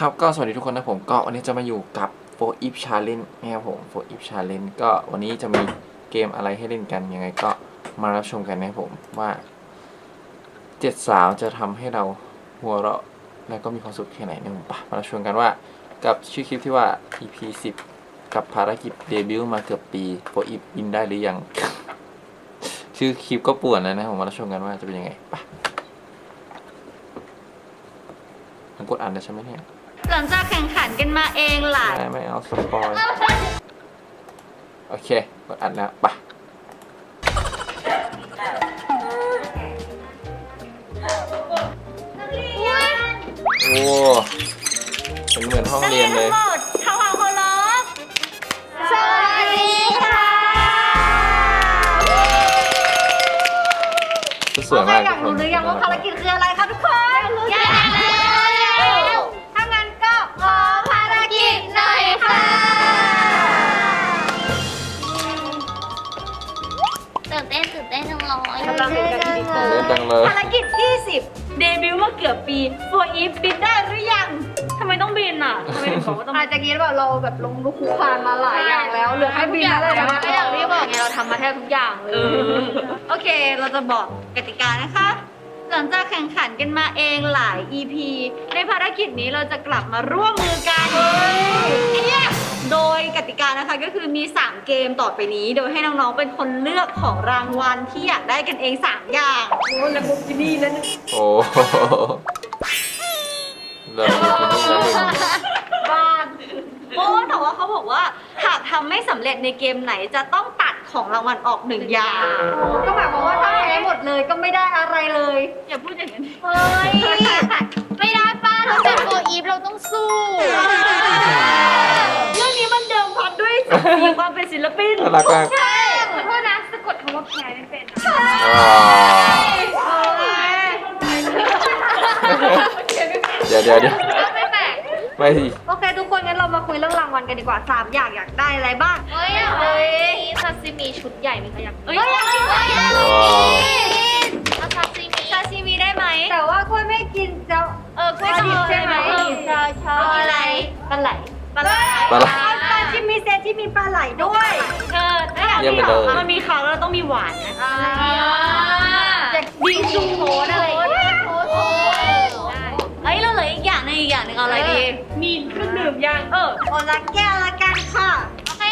ครับก็สวัสดีทุกคนนะผมก็วันนี้จะมาอยู่กับ4 if challenge นะครับผม4 if challenge ก็วันนี้จะมีเกมอะไรให้เล่นกันยังไงก็มารับชมกันนะครับผมว่าเจ็ดสาวจะทำให้เราหัวเราะและก็มีความสุขแค่ไหนเนี่ยผมปะมารับชมกันว่ากับชื่อคลิปที่ว่า EP 10 กับภารกิจเดบิวต์มาเกือบปี4 if บินได้หรือยัง ชื่อคลิปก็ป่วนแล้วนะผมมารับชมกันว่าจะเป็นยังไงปะมันกดอ่านได้ใช่ไหมเนี่ย หลังจากแข่งขันกันมาเองหลายไม่ไม่เอาสปอยโอเคกดอัดแล้วไปะโอ้เป็นเหมือนห้องเรียนเลยทั้งหมดทำความเคารพสวัสดีค่ะสวยมากอยากรู้หรือยังว่าภารกิจคืออะไรคะ กำลังเห็นกันดีเล่นจังเลยภารกิจที่10เดบิวต์มาเกือบปีโฟอีฟบินได้หรือยังทำไมต้องบินอะทำไมถึงบอกว่าต้องอาจจะคิดว่าเราแบบลงลุกคุกคานมาหลายอย่างแล้วเหลือให้บินแล้วเลยนะ ก็อย่างที่บอกไงเราทำมาแทบทุกอย่างเลเอยอ โอเค เราจะบอกกติกานะคะ หลังจากแข่งขันกันมาเองหลาย EP ในภารกิจนี้เราจะกลับมาร่วมมือกันเนี่ย โดยกติกานะคะก็คือมี 3 เกมต่อไปนี้ โดยให้น้องๆเป็นคนเลือกของรางวัลที่อยากได้กันเอง 3 อย่าง โอ้แล้วบุกินี่แล้วโอ้โหเริ่มมีคนที่แล้วหนึ่งบ้านโอ้แต่ว่าเขาบอกว่าหากทำไม่สำเร็จในเกมไหนจะต้องตัดของรางวัลออกหนึ่งอย่าง ก็หมายความว่าถ้าแพ้หมดเลยก็ไม่ได้อะไรเลย อย่าพูดอย่างนั้นเฮ้ยไม่ได้ป้าเราเป็นโฟอีฟเราต้องสู้ มพันด้วยศักดิ์ศรีความเป็นศิลปินน่ารักมากขอโทษนะสะกดคำว่าแพ้ไม่เป็นนะอ่าเดี๋ยวเดี๋ยวเดี๋ยวไม่แปลกไม่สิโอเค ทุกคนงั้นเรามาคุยเรื่องรางวัลกันดีกว่าสามอย่างอยากได้อะไรบ้างเฮ้ยเฮ้ยซาซิมิชุดใหญ่มีใครอยากเอ้ยว้าวเอาซาซิมิซาชิมิได้ไหมแต่ว่ากล้วยไม่กินจะเออกล้วยปลาดิบใช่ไหมเออใช่ใช่เอาอะไรปลาไหล ปลาไหลปลาไหลเอาปลาชิมิเซที่มีปลาไหลด้วย เออถ้าอยากเยี่ยมมีไปเลย มันมีขาวแล้วต้องมีหวานนะอยากบิงซูโทสอะไรอย่างเงี้ยโอ้โหเอ้ยเราเหลืออีกอย่างหนึงอีกอย่างหนึงเอาอะไรดี มีเครื่องดื่มยังเออคนละแก้วละกันค่ะโอเค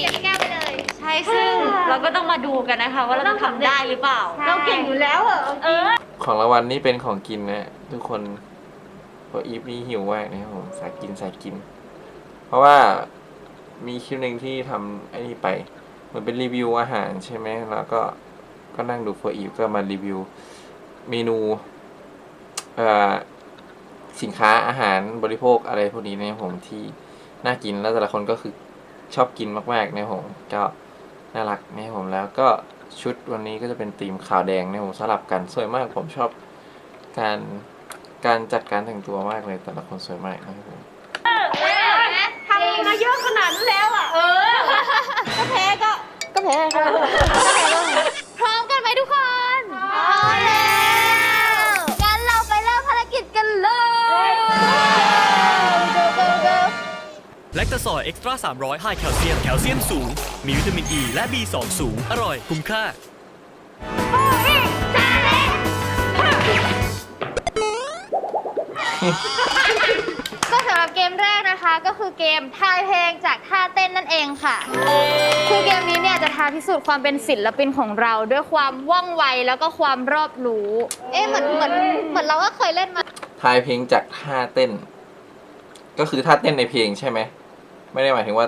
เก็บแก้วไปเลย ใช่ซึ่งเราก็ต้องมาดูกันนะคะ ว่าเราจะทำได้หรือเปล่า เราเก่งอยู่แล้วเหรอเออ ของรางวัลนี่เป็นของกินนะ ทุกคนเพราะอีฟนี่หิวมากนะครับผมสายกินสายกิน เพราะว่ามีคลิปหนึ่งที่ทำไอ้นี่ไป เหมือนเป็นรีวิวอาหารใช่ไหมแล้วก็ก็นั่งดูโฟอีฟก็มารีวิว เมนูสินค้าอาหารบริโภคอะไรพวกนี้ในผมที่น่ากินแล้วแต่ละคนก็คือชอบกินมากๆในผมก็น่ารักในผมแล้วก็ชุดวันนี้ก็จะเป็นธีมขาวแดงในผมสลับกันสวยมาก ผมชอบการการจัดการแต่งตัวมากเลยแต่ละคนสวยมากนะครับผม มาเยอะขนาดนั้นแล้วอะ เออถ้าแพ้ก็ก็แพ้พร้อมกันไหมทุกคนพร้อมแล้วงั้นเราไปเริ่มภารกิจกันเลย go go go แลคตาซอยเอ็กซ์ตร้า300ไฮแคลเซียม แคลเซียมสูง มีวิตามินอ e ีและ B2 สูง อร่อย คุ้มค่าก็สำห รับเกมแรกนะคะก็คือเกมทายเพลงจากท่าเต้นนั่นเองค่ะ คือเกมนี้เนี่ยจะท้าพิสูจน์ความเป็นศิลปินของเรา ด้วยความว่องไวแล้วก็ความรอบรู้ เอ๊ะเหมือนเหมือนเหมือนเราก็เคยเล่นมา ทายเพลงจากท่าเต้น ก็คือท่าเต้นในเพลงใช่ไหม ไม่ได้หมายถึงว่า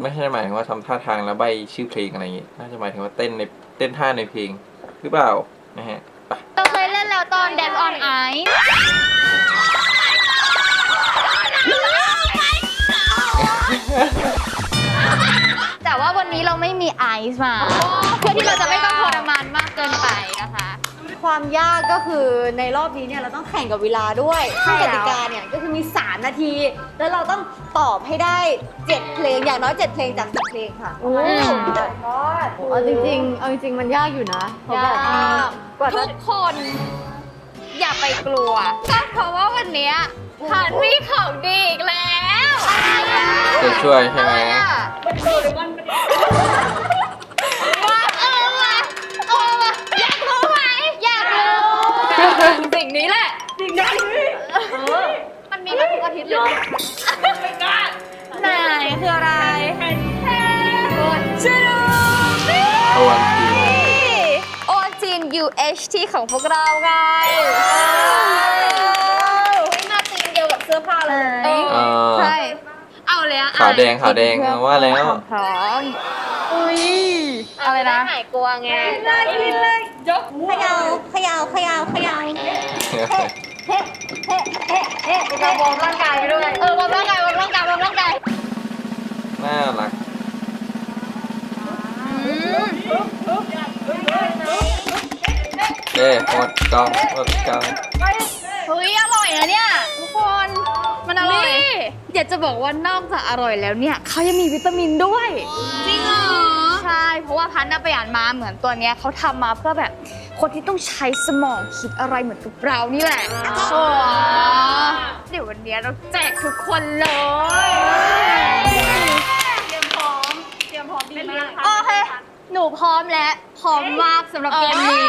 ไม่ใช่หมายถึงว่าทำท่าทางแล้วใบชื่อเพลงอะไรอย่างงี้ น่าจะหมายถึงว่าเต้นในเต้นท่าในเพลง หรือเปล่านะฮะไปเราเคยเล่นแล้วตอน Dance on Ice แต่ว่าวันนี้เราไม่มีไอซ์มา เพื่อที่เราจะไม่ต้องทรมานมากเกินไปนะคะ ความยากก็คือในรอบนี้เนี่ยเราต้องแข่งกับเวลาด้วยซึ่งกติกาเนี่ยก็คือมี 3 นาที แล้วเราต้องตอบให้ได้ 7 เพลงอย่างน้อย 7 เพลงจาก10เพลงค่ะโอ้เอาจริงๆ เอาจริงๆ มันยากอยู่นะเพราะยแบบาก กว่าจะ ทุกคน อย่าไปกลัวก็เพราะว่าวันเนี้ยพันมีของดีอีกแล้ว จะช่วยใช่ไหมว่าเออว่ะเออว่ะอยากรู้ไหมอยากรู้สิ่งนี้แหละ มันมีมาทุกอาทิตย์เลย ไหนคืออะไรชื่อตะวันจีนโอจีน UHT ของพวกเราไงมาตีนเดียว กับเสื้อผ้าเลยเออใช่เอาเลยอะขาวแดงขาวแดงเอาว่าแล้ว พร้อมอุ้ยอะไรนะหายกลัวไงได้กินเลยยกขยาวขยาวขยาวขยาวเฮ้เฮ้เฮ้เฮ้เฮ้เราวอร์มร่างกายไปด้วยเออวอร์มร่างกายวอร์มร่างกายวอร์มร่างกายน่ารักอืมเอ้หมดกล่องหมดกล่องเฮ้ยอร่อยนะเนี่ยทุกคน มันอร่อยอยากจะบอกว่านอกจากอร่อยแล้วเนี่ยเขายังมีวิตามินด้วย จริงเหรอ ใช่ เพราะว่าพันน่ะไปอ่านมาเหมือนตัวเนี้ยเขาทำมาเพื่อแบบคนที่ต้องใช้สมองคิดอะไรเหมือนกับเรานี่แหละโอ้เดี๋ยววันเนี้ยเราแจกทุกคนเลย เตรียมพร้อม เตรียมพร้อมดีมากโอเค หนูพร้อมแล้ว พร้อมมากสำหรับเกมนี้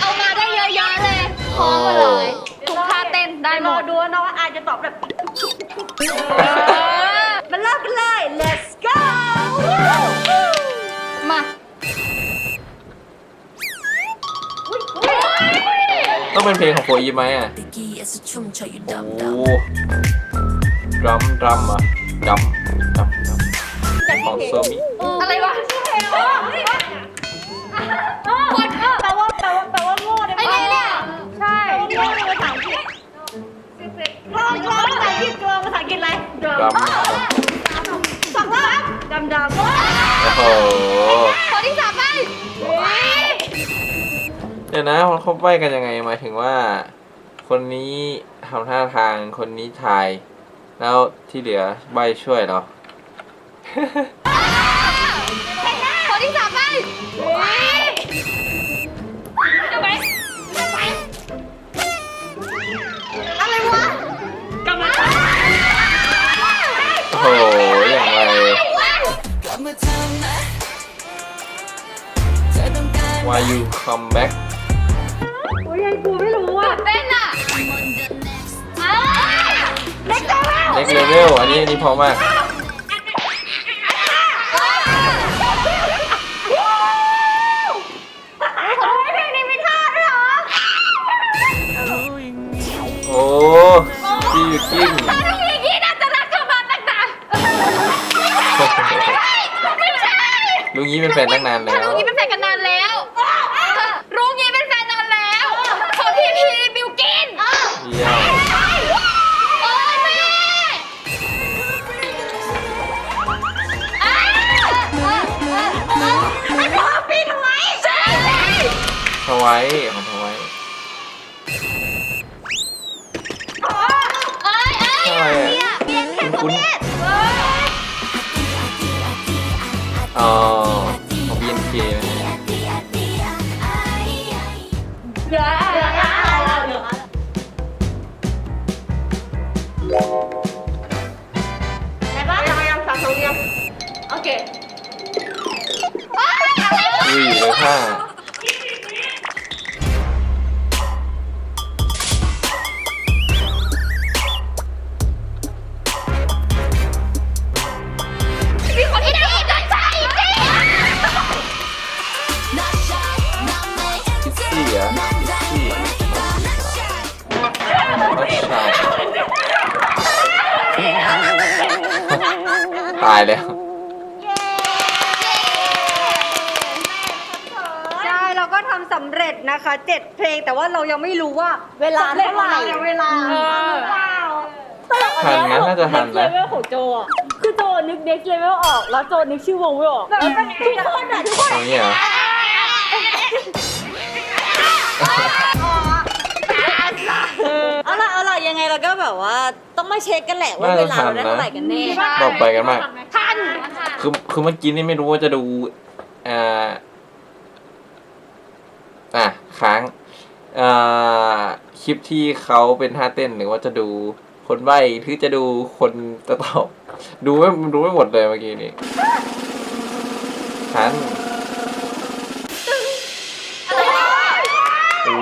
เอามาได้เยอะๆเลย พร้อมหมดเลย ทุกท่าเต้นได้หมรอดดูว่าน้องอาจจะตอบแบบเออมาเริ่มกันเลย let's go มาต้องเป็นเพลงของโฟอีฟไหมอะ Biggie is a chum cho you โอ้ dumb โห dumb. ดรัมดรัมอะดัมดัมดัมของโซมิอะไรวะคนแปลว่าแปลว่า เดี๋ยวนะเขาใบกันยังไงหมายถึงว่า คนนี้ทำท่าทางคนนี้ถ่าย แล้วที่เหลือใบช่วยเหรอ คนที่สามไปอะไรวะกำลังโอ้โหอย่างไร Why you come back โอ้ยยังกูไม่รู้อะเต้นอะอ้าเล็กจังแล้วเล็กเลเวลอันนี้อันนี้พอมากเพลงนี้มีท่าด้วยเหรอโอ้พี่ยูกินถ้าดูอย่างนี้น่าจะรักกันมาตั้งนานไม่ใช่ลุงยี่เป็นแฟนตั้งนานแล้ถ้าว ทวายของทวายเอ้ยเอ้ยทำไมอะคุณคุณอ๋อของ BNK นะฮะเหลือเหลืออะไรเหลือได้ปะพยายามสามสองเดียวโอเค อุ้ยเลยค่ะ เวลาเท่าไหร่เวลาทันนะน่าจะทันเลนะเวลของโจอะคือโจนึกเด็กเลเวลออก แล้วโจนึกชื่อวงไม่ออกแบบทุกคนอะทุกคนตรงนี้เหรอเอาล่ะเอาล่ะยังไงเราก็แบบว่าต้องมาเช็คกันแหละว่าเวลาเราได้เท่าไหร่กันแน่บอกไปกันมากทันคือคือเมื่อกี้นี่ไม่รู้ว่าจะดูอ่าอะค้าง อ่าคลิปที่เขาเป็นท่าเต้นหรือว่าจะดูคนใบ้หรือจะดูคนจะตอบ ดูไม่ดูไม่หมดเลยเมื่อกี้นี้ทันโอ้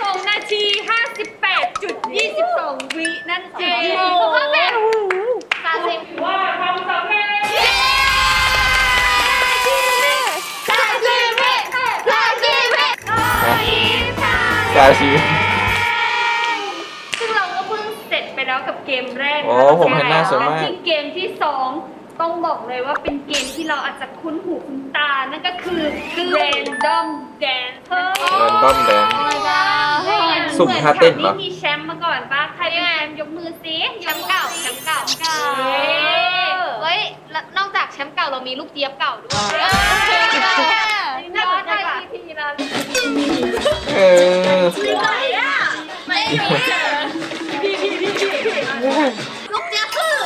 สองนาทีห้าสิบแปดจุดยี่สิบสองวินั่นเองสุภาพแม่คาซิงว่าทำสำ กาชีวิต ซึ่งเราก็เพิ่งเสร็จไปแล้วกับเกมแรกโอ้ผมเห็นหน้าสวยมาก และที่เกมที่สองต้องบอกเลยว่าเป็นเกมที่เราอาจจะคุ้นหูคุ้นตา นั่นก็คือ Random Dance แรนดอมแดน สุ่มท่าเต้นเหรอไม่มีแชมป์มาก่อนปะใครเป็นแชมป์ยกมือสิแชมป์เก่าแชมป์เก่าเฮ้ยแล้วนอกจากแชมป์เก่าเรามีลูกเจี๊ยบเก่าด้วย น่าสนใจกว่า ทีนะ เออไม่มีลูกเจี๊ยบคือ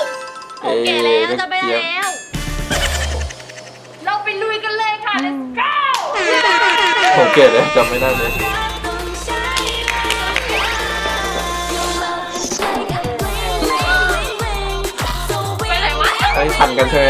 เอ๊ะแก่แล้วจะไปเจี๊ยบแล้ว เราไปลุยกันเลยค่ะ let's go ผมเกลียดเลยจำไม่ได้เลยไปไหนวะไอ้ยทันกันใช่ไหม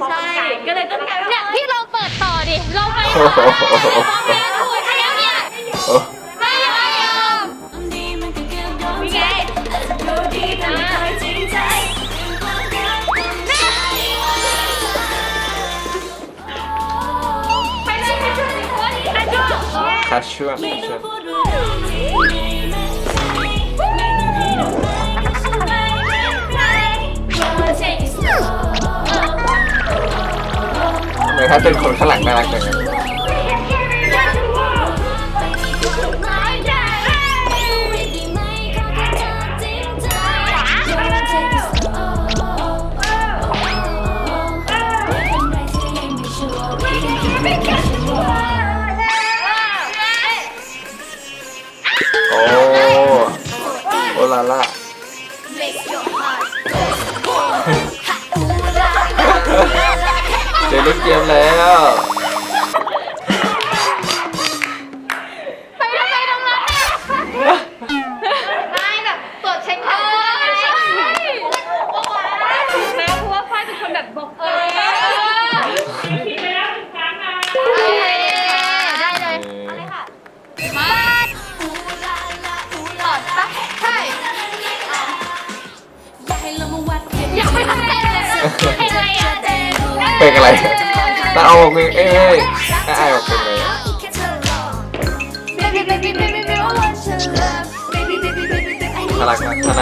มองไกลก็เลยต้องไกลว่าเนี่ยพี่ลองเปิดต่อดิเราไปโอ้ต่อโหได้ถูกแล้วเนี่ยโอ้ไม่ไม่ยอมดีมันก็เกือบโดนนี่ใจไงดูดีแต่ไม่เคยจริงใจไปเลยไปช่วยสิคนไปช่วยคัดช่วงคัดช่วงท นะครับเป็นคนข้างหลังน่ารักเลย เล่นเกมแล้ว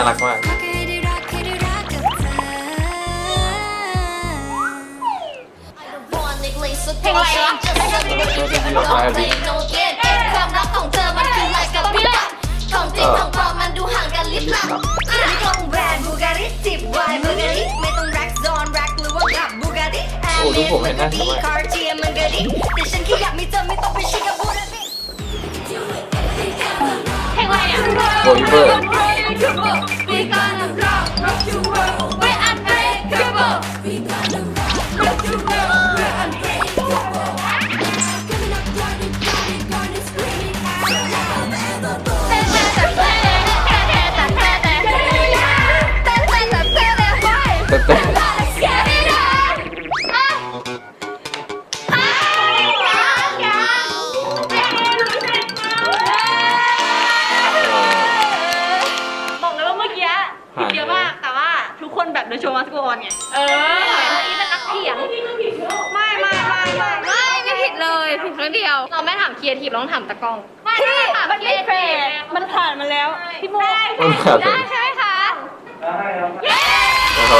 รักมากน่ารักมาก เพลงอะไรวะ ความรักของเธอมันคือลายกับพิบัติของจริงของปลอมมันดูห่างกันลิบลับไม่ต้องแบรนด์บูการิจิบวายบูการิไม่ต้องแร็กซอนแร็กหรือว่ากับบูการิโอ้ดูผมเห็นหน้าดีทำไมคาร์เทียมันก็ดีแต่ฉันแค่อยากมีเธอไม่ต้องไปชิคกับบูการิ เพลงอะไรอะ โบยเบอร์ We gonna rock, rock your world. ครีเอทีฟเราต้องถามตะกล้องไม่ถามมันไม่แฟร์มันผ่านมาแล้ว พี่โมมันขาดได้ใช่ไหมคะโอ้โห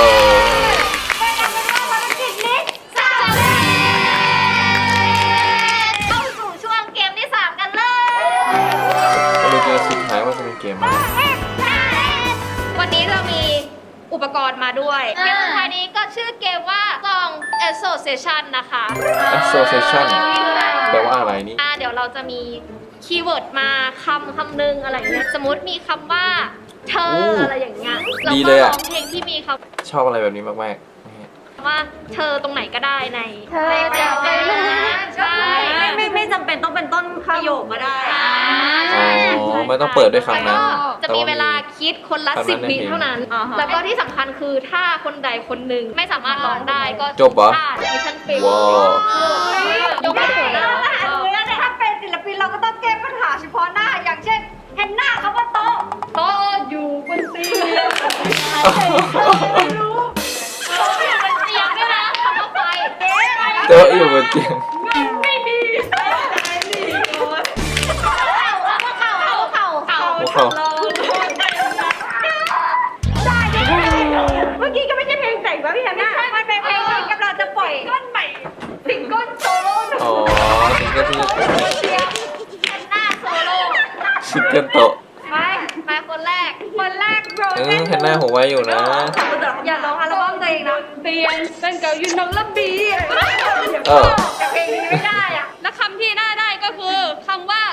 เข้าสู่ช่วงเกมที่3กันเลยมาดูเกมสุดท้ายว่าจะเป็นเกมอะไรวันนี้เรามีอุปกรณ์มาด้วย เกมสุดท้ายนี้ก็ชื่อเกมว่า Song Association นะคะ association แปลว่าอะไรนี่ อ่าเดี๋ยวเราจะมีคีย์เวิร์ดมาคำคำหนึ่งอะไรอย่างเงี้ยสมมติมีคำว่า เธอโอ้อะไรอย่างเงี้ยเราดีก็เลยร้อะ องเพลงที่มีคชอบอะไรแบบนี้มากๆนะฮะำ ว่าเธอตรงไหนก็ได้ในเธอจะไปรู้ใช่ ไม่ไม่ไม่จำเป็นต้องเป็นต้นประโยคก็ได้อ่าอ๋อไม่ต้องเปิดด้วยคำนั้นจะมีเวลาคิดคนละคำนั้นสิบในวิเพลงเท่านั้น อ่าฮะ แล้วก็ที่สำคัญคือถ้าคนใดคนหนึ่งไม่สามารถร้องได้ก็จบเหรอ พลาดมิชชั่นเฟลว้าวยกไม่ถูกแล้แล้ววถ้าถ้าเป็นศิลปินเราก็ต้องแก้ปัญหาเฉพาะหน้า อย่างเช่นเห็นหน้าเขาว่าโต๊ะโต๊ะอยู่บนเตียงโต๊ เจออยู่บนเตียงไม่มีเข่าเข่าเข่าเข่าหัวเข่าเมื่อกี้ก็ไม่ใช่เพลงแต่งวะพี่ฮันน่ามันเป็นเพลงที่กำลังจะปล่อยก้นใหม่สิงก้นโซโล่อ๋อถึงก็ที่หน้าโซโล่ชิคเก้นโตะไปไปคนแรก คนแรกโรเออแค่หน้าผมไว้อยู่นะ องนเตียนเป็นเก่ายืนน้องละบีเออ เพลงนี้ไม่ได้อะและคำที่น่าได้ก็คือคำว่า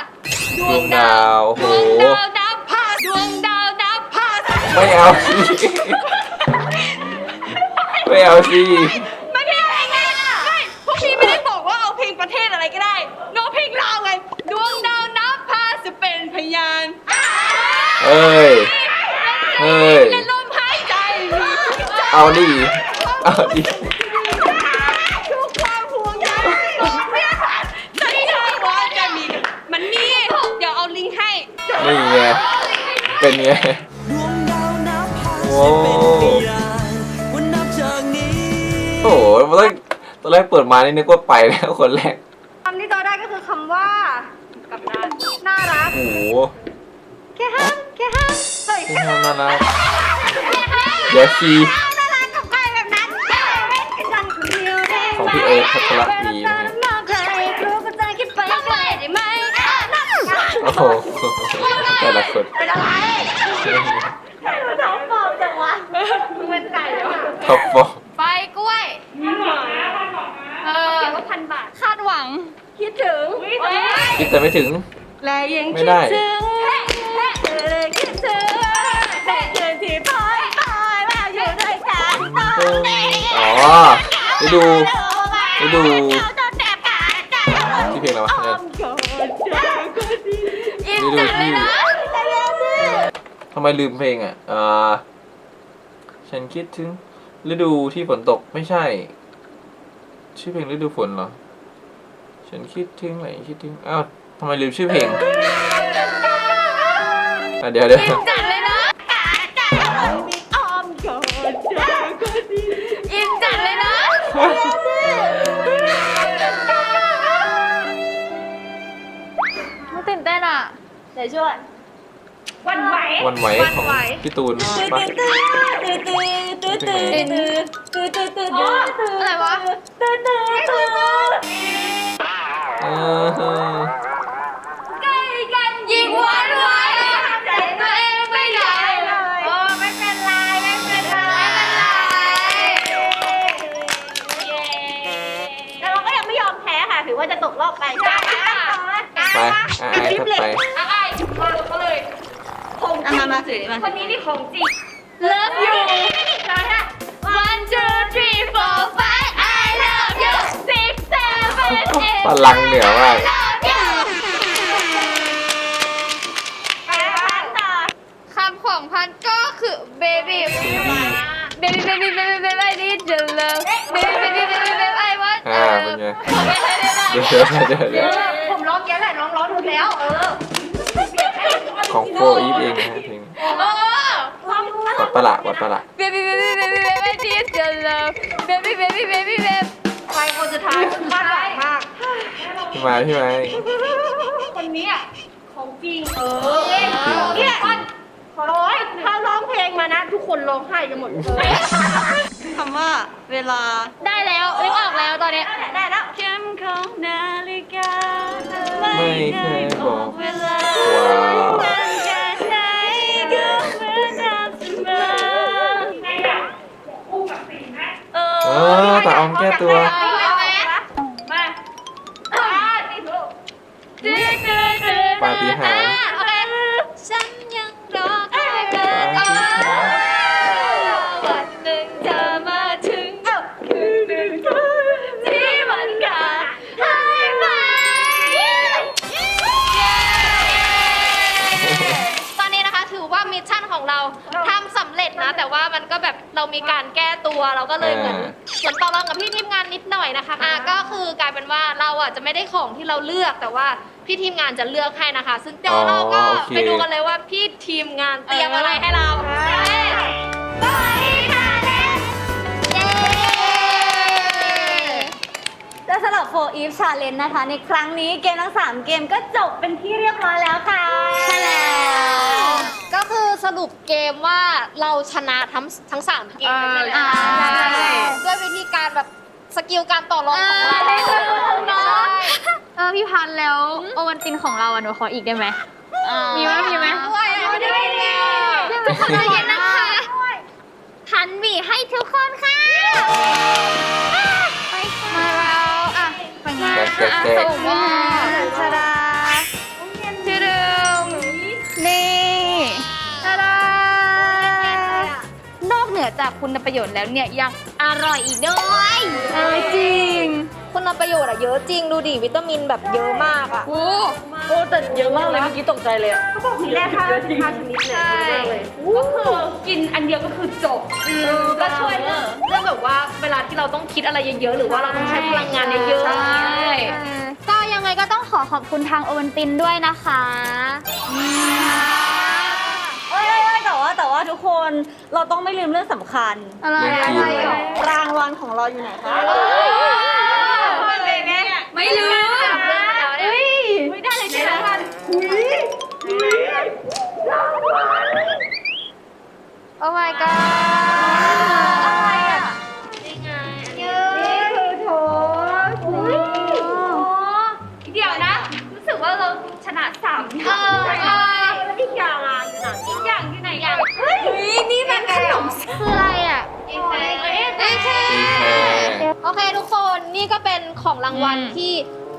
ดวงดาวโอ้โหดวงดาวดับพาดวงดาวดับพาไม่เอาสิ ไม่เอาสิ ไม่ได้อะไรไงไม่พวกพี่ไม่ได้บอกว่าเอาเพลงประเทศอะไรก็ได้น้เพลงลาไง ดวงดาวนับพาจะเป็นพยานเฮ้ย เฮ้ย และลมหายใจเอาดิเอาดิ ทุกความห่วงใยเนี่ยจะได้ว่าจะมีมันนี่ เดี๋ยวเอาลิงก์ให้นี่ไง เป็นไงโอ้โหตอนแรกตอนแรกเปิดมานี่นึกว่าไปแล้วคนแรก คำที่ต่อได้ก็คือคำว่า กับด้านน่ารัก โอ้โหแค่ห้ามแค่ห้ามเฮ้ยไม่ทำน่ารักเดี๋ยวคีย์น่ารักกับใค พี่เอิร์ธพัทรพีนะฮะมากใครรู้ก็ใจคิดไปต้องไปได้ไหมโอ้โหแต่ละคนเป็นอะไรท้องฟองจังวะมึงเป็นไก่เหรอท็อปฟอร์ไปกล้วยเออว่าพันบาทคาดหวัง คิดถึงคิดแต่ไม่ถึงและยังไม่คิดได้ถึงเธอเลยคิดถึงแต่เดือนที่พอยพอยมาอยู่ด้วยกันตอนนี้อ๋อได้ดู ได้ดูที่เพลงอะไรวะเนี่ยได้ดูที่ทำไมลืมเพลงอะอ่าฉันคิดถึงฤดูที่ฝนตกไม่ใช่ ชื่อเพลงฤดูฝนเหรอ ฉันคิดถึงไหนคิดถึงอ้าวทำไมลืมชื่อเพลงอะเดี๋ยวเดี๋ยว ยวช่วยวันไหววันไหวของพี่ตูนปะอะไรวะเออยิงวันไว้ใจตัวเองไม่ได้เลยโอ้ไม่เป็นไรไม่เป็นไรแต่เราก็ยังไม่ยอมแพ้ค่ะ ถือว่าจะตกรอบไปจ้าไปอะไอ้ถัดไป อะไอ้มาเขาเลยอะมามาถือนี่มาคนนี้นี่ของจริง Love you 1 2 3 4 5 I love you 6 7 8พลังเหนือมากคำของพันก็คือ baby baby baby baby baby I need your love baby baby baby baby I want อ่าเป็นไงเดี๋ยวเดี๋ยวเดี๋ยวเดี๋ยว วัดประหลาดวัดประหลาด baby baby baby baby I need your love baby baby baby baby ไปคนสุดท้ายคาดหวังมากพี่ไม้พี่ไม้คนนี้อะของจริงเออเนี่ยขอร้อยถ้าร้องเพลงมานะ ทุกคนร้องไห้กันหมดเลยคำว่าเวลาได้แล้วนึกออกแล้วตอนนี้ได้แล้วเข็มของนาฬิกาไม่เคยบอกเวลาว้ เอเอออแเรามีการแก้ตัวเราก็เลยเหมือนเหมือนต่อรองกับพี่ทีมงานนิดหน่อยนะคะอะก็คือกลายเป็นว่าเราอะจะไม่ได้ของที่เราเลือกแต่ว่าพี่ทีมงานจะเลือกให้นะคะ ซึ่งเดี๋ยวเราก็ไปดูกันเลยว่าพี่ทีมงานเตรียมอะไรให้เราไปค่ะเล่นเย้และสำหรับโฟอีฟชาเลนนะคะ ในครั้งนี้เกมทั้ง 3 เกมก็จบเป็นที่เรียบร้อยแล้วค่ะ ใช่แล้วก็คือ สรุปเกมว่าเราชนะทั้งทั้งสามเกมเลยนะใช่ ด้วยวิธีการแบบสกิลการต่อรองของเราเนาะเออพี่พันธุ์แล้วโอวันตินของเราอะหนูขออีกได้ไหม มีไหมมีไหม ด้วยไม่ได้เลยทุกคนใจเย็นนะคะพันบีให้ทุกคนค่ะ มาแล้ว อะแกะแกะแกะส่งว่าชาดา จากคุณประโยชน์แล้วเนี่ยยังอร่อยอีกด้วยเออจริง คุณประโยชน์อะเยอะจริงดูดิวิตามินแบบเยอะมากอะโอ้โอ้แต่เยอะมากเลยเมื่อกี้ตกใจเลยอะเขาบอกทีแรกห้าห้าชนิดเลยเยอะมากเลยก็คือกินอันเดียวก็คือจบก็ช่วยเรื่องเรื่องแบบว่าเวลาที่เราต้องคิดอะไรเยอะๆหรือว่าเราต้องใช้พลังงานเยอะๆใช่ก็ยังไงก็ต้องขอขอบคุณทางโอวันตินด้วยนะคะ เอ้ยเอ้ยเอ้ยแต่ว่าแต่ว่า ทุกคนเราต้องไม่ลืมเรื่องสำคัญ อะไรเรื่องกินรางวัลของเราอยู่ไหนคะ ไม่ลืมไม่ได้เลยใช่ไหมโอ้ my god คืออะไรอะ เอเคเอเคอีแคร์โอเคทุกคนนี่ก็เป็นของรางวัลอืม ที่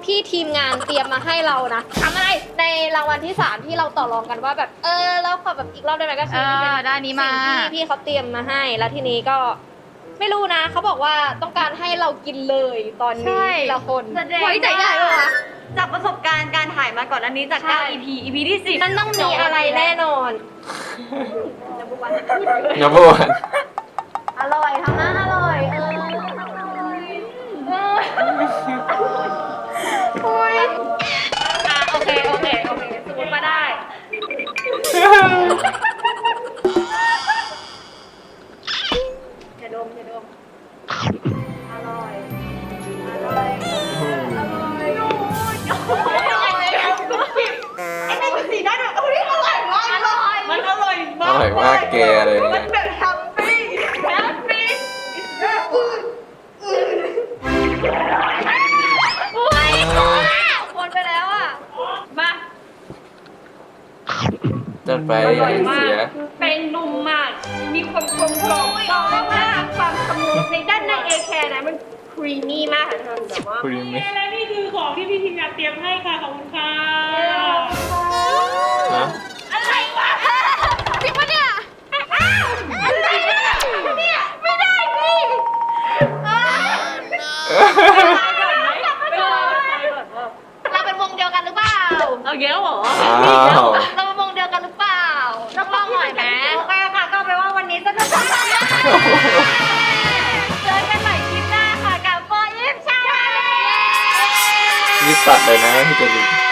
พี่ทีมงานเตรียมมาให้เรานะทำอะไรในรางวัลที่ 3 ที่เราต่อรองกันว่าแบบเออเราขอแบบอีกรอบได้ไหมก็คือนี่เป็นเออได้อันนี้มา สิ่งที่พี่เขาเตรียมมาให้ แล้วทีนี้ก็ไม่รู้นะเขาบอกว่าต้องการให้เรากินเลยตอนนี้ทีละคนแสดงไว้ใจได้ปะวะ จากประสบการณ์การถ่ายมาก่อนอันนี้จาก 9 EP EP ที่10มันต้องมีอะไรแน่นอนนับวันอร่อยทำหน้าอร่อยเออโอ้ยอะโอเค โอเค โอเคสมมติมาได้ ร่อยมากแกอะไรเนี่ยนแบบแฮปปี้แฮปปี้คนไปแล้วอะ มาจัดไปอย่าให้เสีย เป็นนุ่มมาก มีความกลมกล่อมต่อมากความสมูทในด้านในเอแคร์นะมันครีมมี่มากค่ะท่านแบบว่าครีมมี่และนี่คือของที่พี่ทีมงานเตรียมให้ค่ะ ขอบคุณค่ะ เจอกันใหม่คลิปหน้าค่ะกับโฟอิฟชาแนล รีบตัดเลยนะพี่เจริญ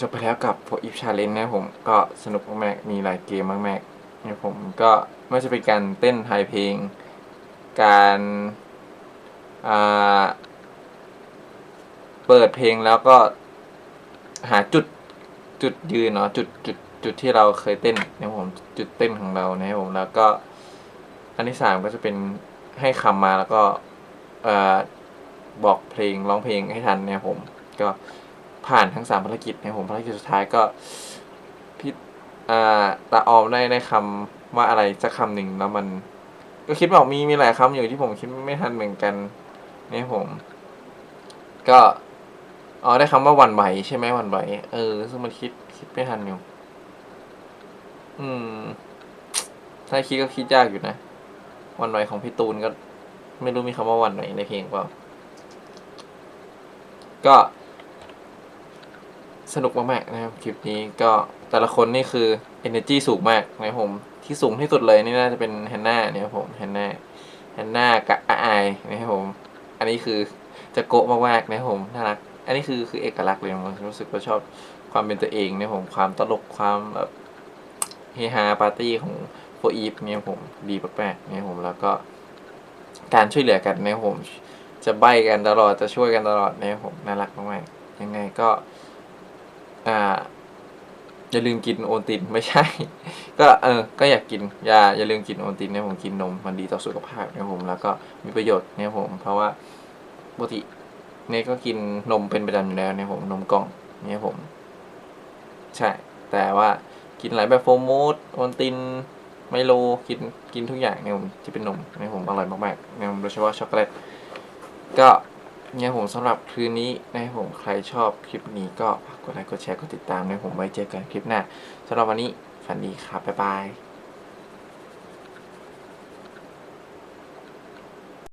จบไปแล้วกับ For If Challenge นะผมก็สนุกมากๆมีหลายเกมมากๆนะครับผมก็ไม่ว่าจะเป็นการเต้นไทยเพลง การเปิดเพลงแล้วก็หาจุดจุดยืนเนาะจุดจุดจุดที่เราเคยเต้นนะครับผมจุดเต้นของเรานะครับผมแล้วก็ อันที่สามก็จะเป็นให้คำมาแล้วก็เอ่อบอกเพลงร้องเพลงให้ทันนะครับผมก็ ผ่านทั้งสามภารกิจนผมภารกิจสุดท้ายก็พี่อ่าตาออมได้ได้คำว่าอะไรสักคำหนึ่งแล้วมัน ก็คิดบอกมีมีหลายคำอยู่ที่ผมคิดไม่ทันเหมือนกันนี่ผม ก็อ๋อได้คำว่าวันไหวใช่ไหมวันไหวเออ ซึ่งมันคิดคิดไม่ทันอยู่ อืม ถ้าคิดก็คิดยากอยู่นะวันไหวของพี่ตูนก็ ไม่รู้มีคำว่าวันไหวในเพลงเปล่าก็ สนุกมากๆนะครับคลิปนี้ก็แต่ละคนนี่คือ energy สูงมากนะครับผมที่สูงที่สุดเลยนี่น่าจะเป็นแฮนนาเนี่ยครับผมแฮนนาแฮนนากับไอนะครับผม อันนี้คือจะโกะมากๆนะครับผมน่ารัก อันนี้คือคือเอกลักษณ์เลยผมรู้สึกว่าชอบความเป็นตัวเองนะครับผมความตลกความแบบเฮฮาปาร์ตี้ของโฟอีฟเนี่ยผมดีมากๆนะผมแล้วก็การช่วยเหลือกันนะผมจะใบกันตลอดจะช่วยกันตลอดนะผมน่ารักมากๆยังไงก็ อ่าอย่าลืมกินโอตินไม่ใช่ ก็เออก็อยากกินอย่าอย่าลืมกินโอตินเนี่ยผมกินนมมันดีต่อสุขภาพนะครับผมแล้วก็มีประโยชน์เนี่ยผม เพราะว่าปกติเนี่ยก็กินนมเป็นประจำอยู่แล้วเนี่ยผมนมกล่องเนี่ยผม ใช่ แต่ว่ากินหลายแบบโฟมูสโอตินไมโลกินกินทุกอย่างเนี่ยผมที่เป็นนมเนี่ยผมอร่อยมากๆเนี่ยผมโดยเฉพาะช็อกโกแลตก็ เนี่ยผมสำหรับคืนนี้นะครับผมใครชอบคลิปนี้ก็ฝากกดไลค์กดแชร์กดติดตามนะผมไว้เจอกันคลิปหน้าสำหรับวันนี้ฝันดีครับบ๊ายบาย